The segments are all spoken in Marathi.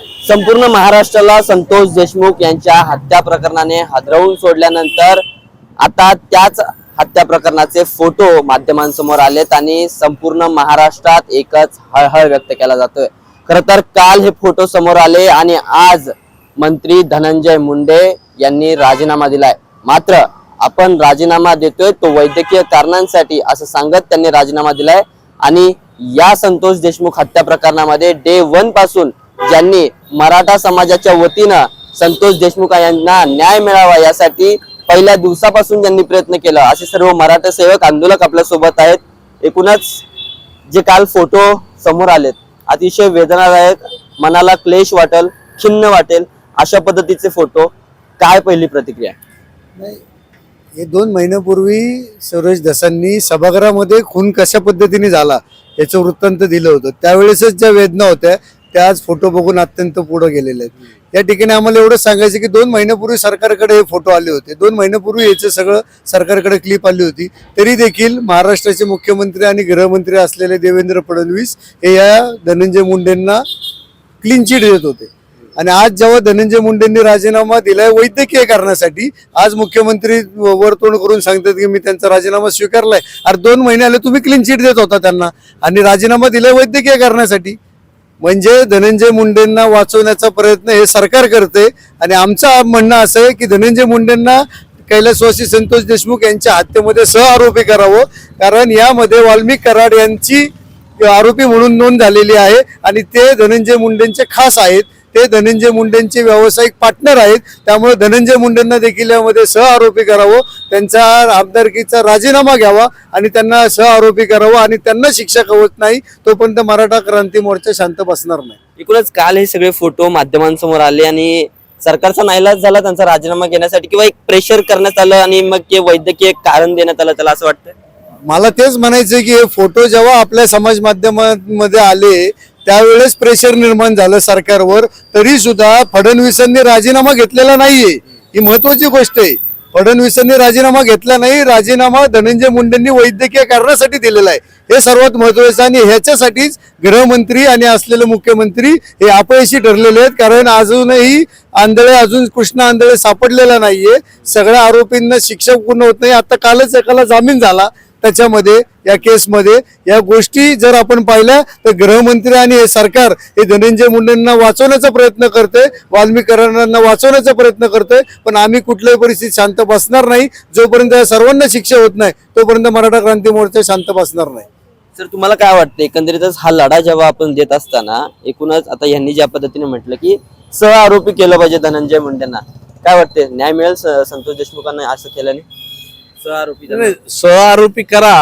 संपूर्ण महाराष्ट्राला संतोष देशमुख यांच्या हत्या प्रकरणाने हादरवून सोडल्यानंतर आता त्याच हत्या प्रकरणाचे फोटो माध्यमांसमोर आलेत आणि संपूर्ण महाराष्ट्रात एकच हळहळ व्यक्त केला जातोय. खर तर काल हे फोटो समोर आले आणि आज मंत्री धनंजय मुंडे यांनी राजीनामा दिलाय. मात्र आपण राजीनामा देतोय तो वैद्यकीय कारणांसाठी असं सांगत त्यांनी राजीनामा दिलाय. आणि या संतोष देशमुख हत्या प्रकरणामध्ये डे वनपासून ज्यांनी मराठा समाजाच्या वतीनं संतोष देशमुख यांना न्याय मिळावा यासाठी पहिल्या दिवसापासून ज्यांनी प्रयत्न केला असे सर्व मराठा सेवक आंदोलक आपल्यासोबत आहेत. एकूणच जे काल फोटो समोर आलेत अतिशय वेदनादायक मनाला क्लेश वाटेल खिन्न वाटेल अशा पद्धतीचे फोटो. काय पहिली प्रतिक्रिया? नाही हे दोन महिन्यापूर्वी सुरेश दसांनी सभागृहामध्ये खून कशा पद्धतीने झाला याचं वृत्तांत दिलं होतं. त्यावेळेसच ज्या वेदना होत्या त्या आज फोटो बघून अत्यंत पुढे गेलेले आहेत. या ठिकाणी आम्हाला एवढं सांगायचं की दोन महिन्यापूर्वी सरकारकडे हे फोटो आले होते. दोन महिन्यापूर्वी याचं सगळं सरकारकडे क्लिप आली होती. तरी देखील महाराष्ट्राचे मुख्यमंत्री आणि गृहमंत्री असलेले देवेंद्र फडणवीस हे या धनंजय मुंडेंना क्लीन चिट देत होते. आणि आज जेव्हा धनंजय मुंडेंनी राजीनामा दिलाय वैद्यकीय कारणासाठी आज मुख्यमंत्री वरतोंड करून सांगतात की मी त्यांचा राजीनामा स्वीकारलाय. अरे दोन महिने आले तुम्ही क्लीन चिट देत होता त्यांना. आणि राजीनामा दिलाय वैद्यकीय कारणासाठी. म्हणजे धनंजय मुंडेंना वाचवण्याचा प्रयत्न हे सरकार करते. आणि आमचं म्हणणं असं आहे की धनंजय मुंडेंना कैलासवासी संतोष देशमुख यांच्या हत्येमध्ये सहआरोपी करावं. कारण यामध्ये वाल्मिक कराड यांची आरोपी म्हणून नोंद झालेली आहे आणि ते धनंजय मुंडेंचे खास आहेत. ते धनंजय मुंडेंचे व्यावसायिक पार्टनर आहेत. त्यामुळे धनंजय मुंडेंना देखील यामध्ये सहआरोपी करावं. त्यांचा आमदारकीचा राजीनामा घ्यावा आणि त्यांना सहआरोपी करावं आणि त्यांना शिक्षा कवत नाही तोपर्यंत मराठा क्रांती मोर्चा शांत बसणार नाही. एकूणच काल हे सगळे फोटो माध्यमांसमोर आले आणि सरकारचा नाईलाज झाला त्यांचा राजीनामा घेण्यासाठी किंवा एक प्रेशर करण्यात आलं आणि मग ते वैद्यकीय कारण देण्यात आलं त्याला असं वाटतं मला तेच म्हणायचं की हे फोटो जेव्हा आपल्या समाज माध्यमांमध्ये आले त्यावेळेस प्रेशर निर्माण झालं सरकारवर तरी सुद्धा फडणवीसांनी राजीनामा घेतलेला नाहीये. ही महत्वाची गोष्ट आहे. फडणवीसांनी राजीनामा घेतला नाही राजीनामा धनंजय मुंडेंनी वैद्यकीय कारणासाठी दिलेला आहे. हे सर्वात महत्वाचं आणि ह्याच्यासाठीच गृहमंत्री आणि असलेले मुख्यमंत्री हे अपयशी ठरलेले आहेत. कारण अजूनही आंधळे अजून कृष्णा आंधळे सापडलेला नाहीये. सगळ्या आरोपींना शिक्षा पूर्ण होत नाही. आता कालच एकाला जामीन झाला. त्याच्यामध्ये या केसमध्ये या गोष्टी जर आपण पाहिल्या तर गृहमंत्री आणि हे सरकार हे धनंजय मुंडेंना वाचवण्याचा प्रयत्न करते वाल्मीकरांना वाचवण्याचा प्रयत्न करते पण आम्ही कुठल्याही परिस्थितीत शांत बसणार नाही. जोपर्यंत या सर्वांना शिक्षा होत नाही तोपर्यंत मराठा क्रांती मोर्चा शांत बसणार नाही. सर तुम्हाला काय वाटतं एकंदरीतच हा लढा जेव्हा आपण देत असताना एकूणच आता यांनी ज्या पद्धतीने म्हटलं की सह आरोपी केलं पाहिजे धनंजय मुंडेंना. काय वाटते न्याय मिळेल संतोष देशमुखांना असं केल्याने? सह आरोपी करा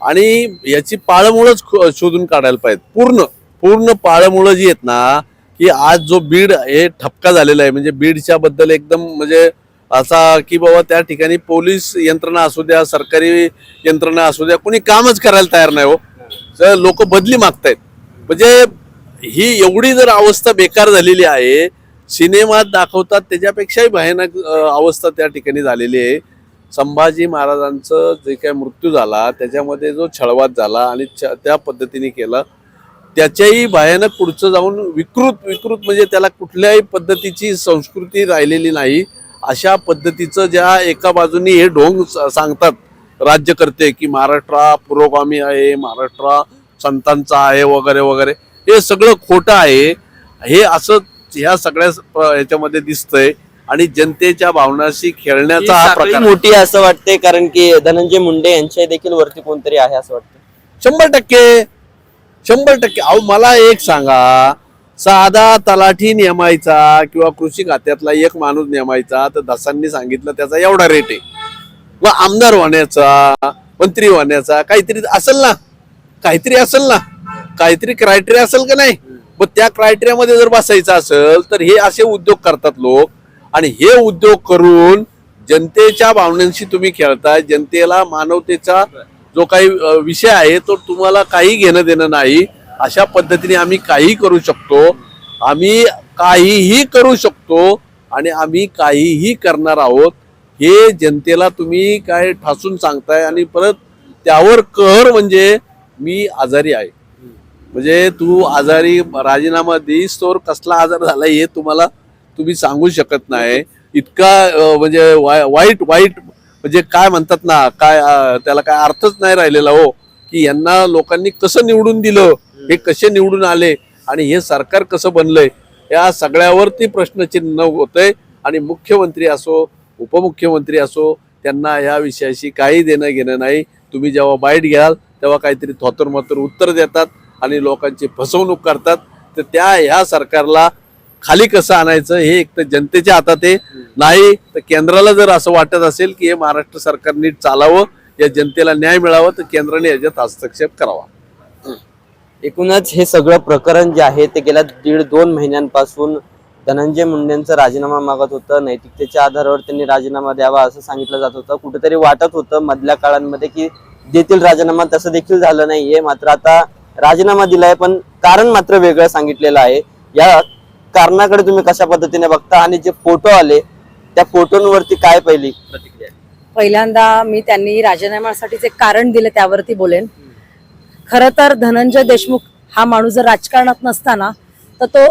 आणि याची पाळमुळंच खो- शोधून काढायला पाहिजे पूर्ण पूर्ण पाळमुळं जी आहेत ना की आज जो बीड हे ठपका झालेला आहे म्हणजे बीडच्या बद्दल एकदम म्हणजे असा की बाबा त्या ठिकाणी पोलीस यंत्रणा असू द्या सरकारी यंत्रणा असू द्या कोणी कामच करायला तयार नाही हो. लोक बदली मागतायत. म्हणजे ही एवढी जर अवस्था बेकार झालेली आहे सिनेमात दाखवतात त्याच्यापेक्षाही भयानक अवस्था त्या ठिकाणी झालेली आहे. संभाजी महाराजांचं जे काय मृत्यू झाला त्याच्यामध्ये जो छळवाद झाला आणि छ- त्या पद्धतीने केलं त्याच्याही भयानक पुढचं जाऊन विकृत विकृत म्हणजे त्याला कुठल्याही पद्धतीची संस्कृती राहिलेली नाही. अशा पद्धतीचं ज्या एका बाजूनी हे ढोंग स- सांगतात राज्यकर्ते की महाराष्ट्र पुरोगामी आहे महाराष्ट्र संतांचा आहे वगैरे वगैरे. हे सगळं खोटं आहे. हे असं ह्या सगळ्या प- ह्याच्यामध्ये दिसतंय. आणि जनतेच्या भावनाशी खेळण्याचा हा साखळी प्रकार आहे. मोठी आहे असं वाटते कारण की धनंजय मुंडे यांच्या देखील वरती कोणतरी आहे असं वाटतं शंभर टक्के शंभर टक्के. अहो मला एक सांगा साधा तलाठी नेमायचा किंवा कृषी खात्यातला एक माणूस नेमायचा तर दसांनी सांगितलं त्याचा एवढा रेट आहे. व आमदार होण्याचा मंत्री होण्याचा काहीतरी असेल ना? काहीतरी असेल ना? काहीतरी क्रायटेरिया असेल का नाही? मग त्या क्रायटेरियामध्ये जर बसायचं असेल तर हे असे उद्योग करतात लोक आणि हे उद्योग करून जनतेच्या भावनांशी तुम्ही खेळताय जनतेला मानवतेचा जो काही विषय आहे तो तुम्हाला काही घेणं देणं नाही. अशा पद्धतीने आम्ही काही करू शकतो. आम्ही काहीही करू शकतो आणि आम्ही काहीही करणार आहोत. हे जनतेला तुम्ही काय ठासून सांगताय आणि परत त्यावर कहर म्हणजे मी आजारी आहे. म्हणजे तू आजारी राजीनामा देईस तोवर कसला आजार झाला हे तुम्हाला तुम्ही सांगू शकत नाही. इतका म्हणजे वाय- वाईट वाईट म्हणजे काय म्हणतात ना काय त्याला काय अर्थच नाही राहिलेला हो की यांना लोकांनी कसं निवडून दिलं हे कसे निवडून आले आणि हे सरकार कसं बनलंय या सगळ्यावरती प्रश्नचिन्ह होतंय आणि मुख्यमंत्री असो उपमुख्यमंत्री असो त्यांना या विषयाशी काही देणं घेणं नाही. तुम्ही जेव्हा बाईट घ्याल तेव्हा काहीतरी थोतर उत्तर देतात आणि लोकांची फसवणूक करतात. तर त्या ह्या सरकारला खाली कसं आणायचं हे एक तर जनतेच्या हातात आहे. नाही तर केंद्राला जर असं वाटत असेल की हे महाराष्ट्र सरकार नीट चालावं या जनतेला न्याय मिळावा तर केंद्राने याच्यात हस्तक्षेप करावा. एकूणच हे सगळं प्रकरण जे आहे ते गेल्या दीड दोन महिन्यांपासून धनंजय मुंडेंचा राजीनामा मागत होतं. नैतिकतेच्या आधारावर त्यांनी राजीनामा द्यावा असं सांगितलं जात होतं. कुठेतरी वाटत होतं मधल्या काळांमध्ये की देतील राजीनामा तसं देखील झालं नाहीये. मात्र आता राजीनामा दिलाय पण कारण मात्र वेगळं सांगितलेलं आहे. या कारणाकडे तुम्ही कशा पद्धतीने बघता आणि जे फोटो आले त्या फोटोंवरती काय पहिली प्रतिक्रिया पहिल्यांदा मी त्यांनी राजीनाम्यासाठी जे कारण दिले त्यावरती बोलेन. खर तर धनंजय देशमुख हा माणूस जर राजकारणात नसताना तर तो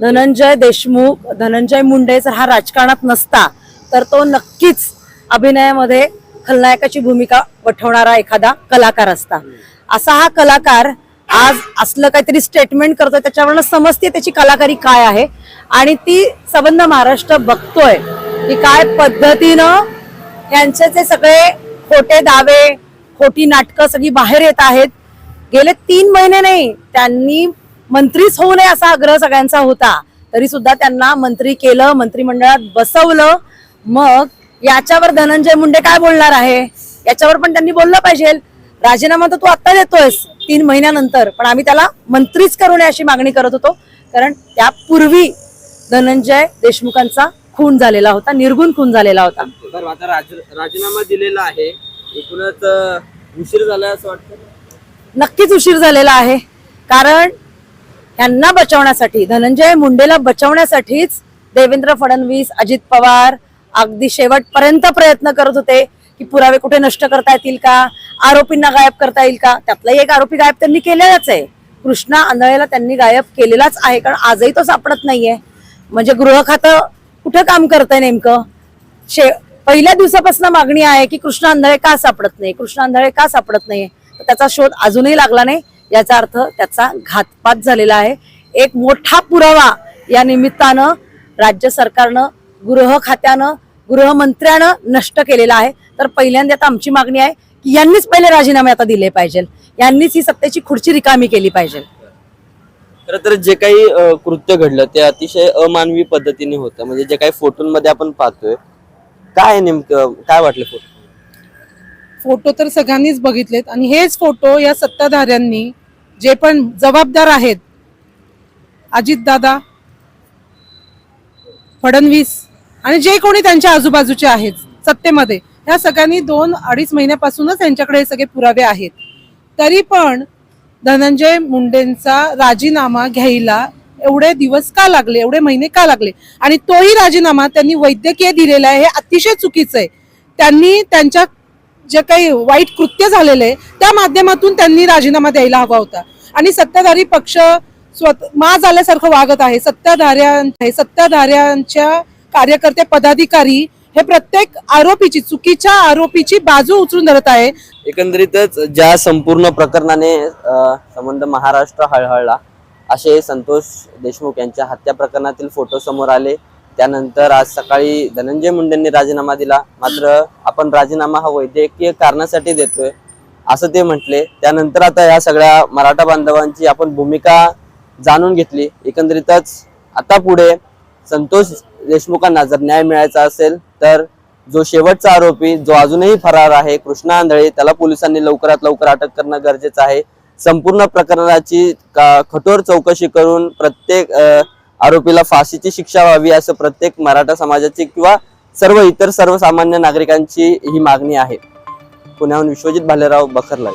धनंजय देशमुख धनंजय मुंडे जर हा राजकारणात नसता तर तो नक्कीच अभिनयामध्ये खलनायकाची भूमिका वठवणारा एखादा कलाकार असता. असा हा कलाकार आज असलं काहीतरी स्टेटमेंट करतोय त्याच्यावरनं समजते त्याची कलाकारी काय आहे. आणि ती संबंध महाराष्ट्र बघतोय की काय पद्धतीनं यांचे जे सगळे खोटे दावे खोटी नाटकं सगळी बाहेर येत आहेत. गेले तीन महिने नाही त्यांनी मंत्रीच होऊ नये असा आग्रह सगळ्यांचा होता. तरी सुद्धा त्यांना मंत्री केलं मंत्रिमंडळात बसवलं. मग याच्यावर धनंजय मुंडे काय बोलणार आहे? याच्यावर पण त्यांनी बोललं पाहिजे. राजीनामा तर तू आता देतोयस. तीन महिन्यानंतर पण आम्ही त्याला मंत्रीच करू नये अशी मागणी करत होतो कारण त्यापूर्वी धनंजय देशमुखांचा खून झालेला होता निर्गुण खून झालेला होता. आता राजीनामा दिलेला आहे एकूणच उशीर झाला असं वाटतं? नक्कीच उशीर झालेला आहे कारण यांना बचावण्यासाठी धनंजय मुंडेला बचावण्यासाठीच देवेंद्र फडणवीस अजित पवार अगदी शेवटपर्यंत प्रयत्न करत होते की पुरावे कुठे नष्ट करता येतील का? आरोपींना गायब करता येईल का? त्यातलाही एक आरोपी गायब त्यांनी केलेलाच आहे. कृष्णा आंधळेला त्यांनी गायब केलेलाच आहे कारण आजही तो सापडत नाहीये. म्हणजे गृह खातं कुठं काम करतंय नेमकं? शे पहिल्या दिवसापासून मागणी आहे की कृष्ण आंधळे का सापडत नाही? कृष्ण आंधळे का सापडत नाही तर त्याचा शोध अजूनही लागला नाही. याचा अर्थ त्याचा घातपात झालेला आहे. एक मोठा पुरावा या निमित्तानं राज्य सरकारनं गृह खात्यानं गृहमंत्र्यानं नष्ट केलेला आहे. तर पहिल्यांदा आता आमची मागणी आहे की यांनीच पहिले राजीनामे आता दिले पाहिजे. यांनीच ही सत्तेची खुर्ची रिकामी केली पाहिजे. खरं तर जे काही कृत्य घडलं ते अतिशय अमानवी पद्धतीने होतं. म्हणजे जे काही फोटोंमध्ये आपण पाहतोय काय नेमकं काय वाटलं फोटो? फोटो तर सगळ्यांनीच बघितलेत आणि हेच फोटो या सत्ताधाऱ्यांनी जे पण जबाबदार आहेत अजितदादा फडणवीस आणि जे कोणी त्यांच्या आजूबाजूचे आहेत सत्तेमध्ये ह्या सगळ्यांनी दोन अडीच महिन्यापासूनच त्यांच्याकडे हे सगळे पुरावे आहेत. तरी पण धनंजय मुंडेंचा राजीनामा घ्यायला एवढे दिवस का लागले एवढे महिने का लागले? आणि तोही राजीनामा त्यांनी वैद्यकीय दिलेला आहे हे अतिशय चुकीचं आहे. त्यांनी त्यांच्या जे काही वाईट कृत्य झालेले आहे, त्या माध्यमातून त्यांनी राजीनामा द्यायला हवा होता. आणि सत्ताधारी पक्ष स्वत मा झाल्यासारखं वागत आहे. सत्ताधाऱ्यां सत्ताधाऱ्यांच्या कार्यकर्ते पदाधिकारी हे प्रत्येक आरोपीची चुकीच्या आरोपीची बाजू उचलून धरत आहे. एकंदरीतच ज्या संपूर्ण प्रकरणाने संबंध महाराष्ट्र हळहळला असे संतोष देशमुख यांच्या हत्या प्रकरणातील फोटो समोर आले. त्यानंतर आज सकाळी धनंजय मुंडेंनी राजीनामा दिला. मात्र आपण राजीनामा हा वैद्यकीय कारणासाठी देतोय असं ते म्हटले. त्यानंतर आता या सगळ्या मराठा बांधवांची आपण भूमिका जाणून घेतली. एकंदरीतच आता पुढे संतोष देशमुखांना जर न्याय मिळायचा असेल तर जो शेवटचा आरोपी जो अजूनही फरार आहे कृष्णा आंधळे त्याला पोलिसांनी लवकरात लवकर अटक करणं गरजेचं आहे. संपूर्ण प्रकरणाची कठोर चौकशी करून प्रत्येक आरोपीला फाशीची शिक्षा व्हावी असं प्रत्येक मराठा समाजाची किंवा सर्व इतर सर्वसामान्य नागरिकांची ही मागणी आहे. पुण्याहून विश्वजित भालेराव बखरलाय